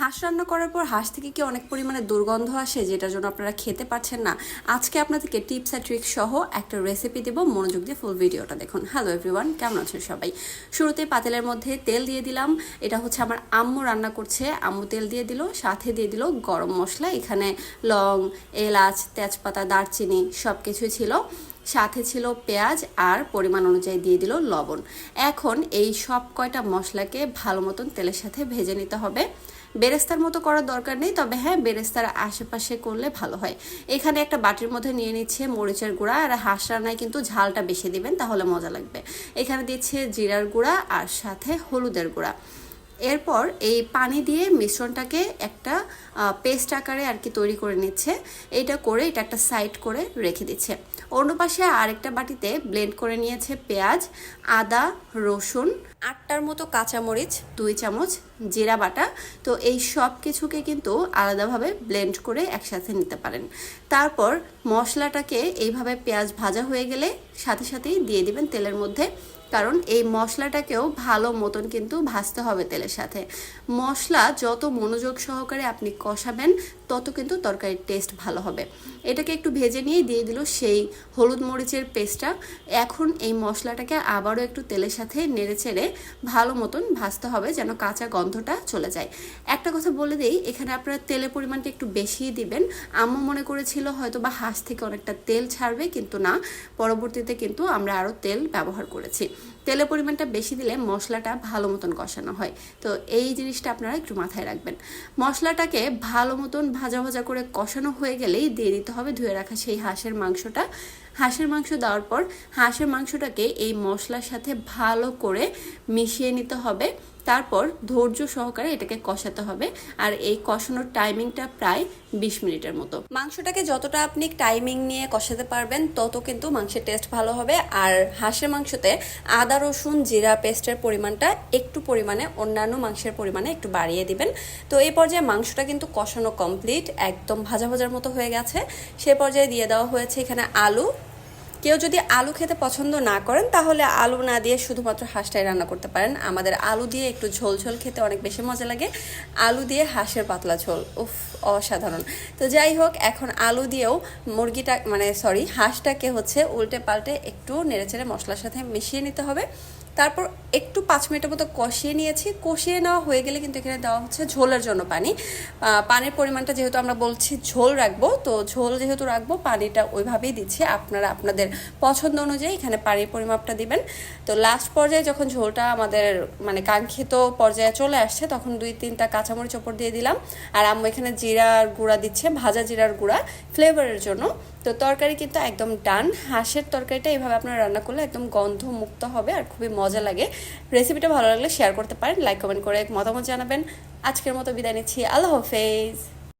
হাঁস রান্না করার পর হাঁস থেকে কি অনেক পরিমাণে দুর্গন্ধ আসে, যেটার জন্য আপনারা খেতে পারছেন না? আজকে আপনাদেরকে টিপস আর ট্রিক্স সহ একটা রেসিপি দেবো। মনোযোগ দিয়ে ফুল ভিডিওটা দেখুন। হ্যালো এভরিওয়ান কেমন আছেন সবাই? শুরুতে পাতেলের মধ্যে তেল দিয়ে দিলাম। এটা হচ্ছে আমার আম্মু রান্না করছে। আম্মু তেল দিয়ে দিল, সাথে দিয়ে দিল গরম মশলা। এখানে লং, এলাচ, তেজপাতা, দারচিনি সব কিছুই ছিল। সাথে ছিল পেঁয়াজ আর পরিমাণ অনুযায়ী দিয়ে দিল লবণ। এখন এই সব কয়টা মশলাকে ভালো মতন তেলের সাথে ভেজে নিতে হবে। বেরেস্তার মতো করার দরকার নেই, তবে হ্যাঁ বেরেস্তার আশেপাশে করলে ভালো হয়। এখানে একটা বাটির মধ্যে নিয়ে নিচ্ছে মরিচের গুঁড়া, আর হাঁস রান্নায় কিন্তু ঝালটা বেশি দিবেন, তাহলে মজা লাগবে। এখানে দিচ্ছে জিরার গুঁড়া আর সাথে হলুদের গুঁড়া। এরপর এই পানি দিয়ে মিশ্রণটাকে একটা পেস্ট আকারে আর কি তৈরি করে নিচ্ছে। এটা করে এটা একটা সাইড করে রেখে দিচ্ছে। অন্য পাশে আরেকটা বাটিতে ব্লেন্ড করে নিয়েছে পেঁয়াজ, আদা, রসুন, আটটার মতো কাঁচামরিচ, দুই চামচ জিরা বাটা। তো এই সব কিছুকে কিন্তু আলাদাভাবে ব্লেন্ড করে একসাথে নিতে পারেন। তারপর মশলাটাকে এইভাবে পেঁয়াজ ভাজা হয়ে গেলে সাথে সাথেই দিয়ে দিবেন তেলের মধ্যে। কারণ এই মশলাটাকেও ভালো মতন কিন্তু ভাজতে হবে তেলের সাথে। মশলা যত মনোযোগ সহকারে আপনি কষাবেন, তত কিন্তু তরকারির টেস্ট ভালো হবে। এটাকে একটু ভেজে নিয়ে দিয়ে দিল সেই হলুদ মরিচের পেস্টটা এখন এই মশলাটাকে আবারও একটু তেলের সাথে নেড়ে চেড়ে ভালো মতন ভাজতে হবে যেন কাঁচা গন্ধটা চলে যায়। একটা কথা বলে দিই, এখানে আপনারা তেলের পরিমাণটা একটু বেশি দিবেন। আম্মু মনে করেছিল হয়তো বা হাঁস থেকে অনেকটা তেল ছাড়বে, কিন্তু না। পরবর্তীতে কিন্তু আমরা আরও তেল ব্যবহার করেছি। তেলের পরিমাণটা বেশি দিলে মশলাটা ভালো মতন কষানো হয়। তো এই জিনিসটা আপনারা একটু মাথায় রাখবেন। মশলাটাকে ভালো মতন ভাজা ভাজা করে কষানো হয়ে গেলেই দিয়ে দিতে হবে ধুয়ে রাখা সেই হাঁসের মাংসটা। হাঁসের মাংস দেওয়ার পর হাঁসের মাংসটাকে এই মশলার সাথে ভালো করে মিশিয়ে নিতে হবে। তারপর ধৈর্য সহকারে এটাকে কষাতে হবে। আর এই কষানোর টাইমিংটা প্রায় বিশ মিনিটের মতো। মাংসটাকে যতটা আপনি টাইমিং নিয়ে কষাতে পারবেন, তত কিন্তু মাংসের টেস্ট ভালো হবে। আর হাঁসের মাংসতে আদা, রসুন, জিরা পেস্টের পরিমাণটা একটু পরিমাণে, অন্যান্য মাংসের পরিমাণে একটু বাড়িয়ে দিবেন। তো এই পর্যায়ে মাংসটা কিন্তু কষানো কমপ্লিট একদম ভাজা ভাজার মতো হয়ে গেছে। সে পর্যায়ে দিয়ে দেওয়া হয়েছে এখানে আলু কেউ যদি আলু খেতে পছন্দ না করেন, তাহলে আলু না দিয়ে শুধুমাত্র হাঁসটাই রান্না করতে পারেন। আমাদের আলু দিয়ে একটু ঝোল ঝোল খেতে অনেক বেশি মজা লাগে। আলু দিয়ে হাঁসের পাতলা ঝোল, উফ, অসাধারণ। তো যাই হোক, এখন আলু দিয়েও মুরগিটা মানে সরি হাঁসটাকে হচ্ছে উল্টে পাল্টে একটু নেড়েচেড়ে মশলার সাথে মিশিয়ে নিতে হবে। তারপর একটু পাঁচ মিনিটের মতো কষিয়ে নিয়েছি। কষিয়ে নেওয়া হয়ে গেলে কিন্তু এখানে দেওয়া হচ্ছে ঝোলের জন্য পানি। পানির পরিমাণটা যেহেতু আমরা বলছি ঝোল রাখব, তো ঝোল যেহেতু রাখব, পানিটা ওইভাবেই দিচ্ছি। আপনারা আপনাদের পছন্দ অনুযায়ী এখানে পানির পরিমাপটা দিবেন। তো লাস্ট পর্যায়ে যখন ঝোলটা আমাদের মানে কাঙ্ক্ষিত পর্যায়ে চলে আসছে, তখন দুই তিনটা কাঁচামরিচ ওপর দিয়ে দিলাম। আর আম্মু এখানে জিরার গুঁড়া দিচ্ছে, ভাজা জিরার গুঁড়া ফ্লেভারের জন্য। তো তরকারি কিন্তু একদম ডান হাঁসের তরকারিটা এইভাবে আপনারা রান্না করলে একদম গন্ধ মুক্ত হবে আর খুবই মজা লাগে। রেসিপিটা ভালো লাগলে শেয়ার করতে পারেন লাইক কমেন্ট করে মতামত জানাবেন। আজকের মতো বিদায় নিচ্ছি। আল্লাহ হাফেজ।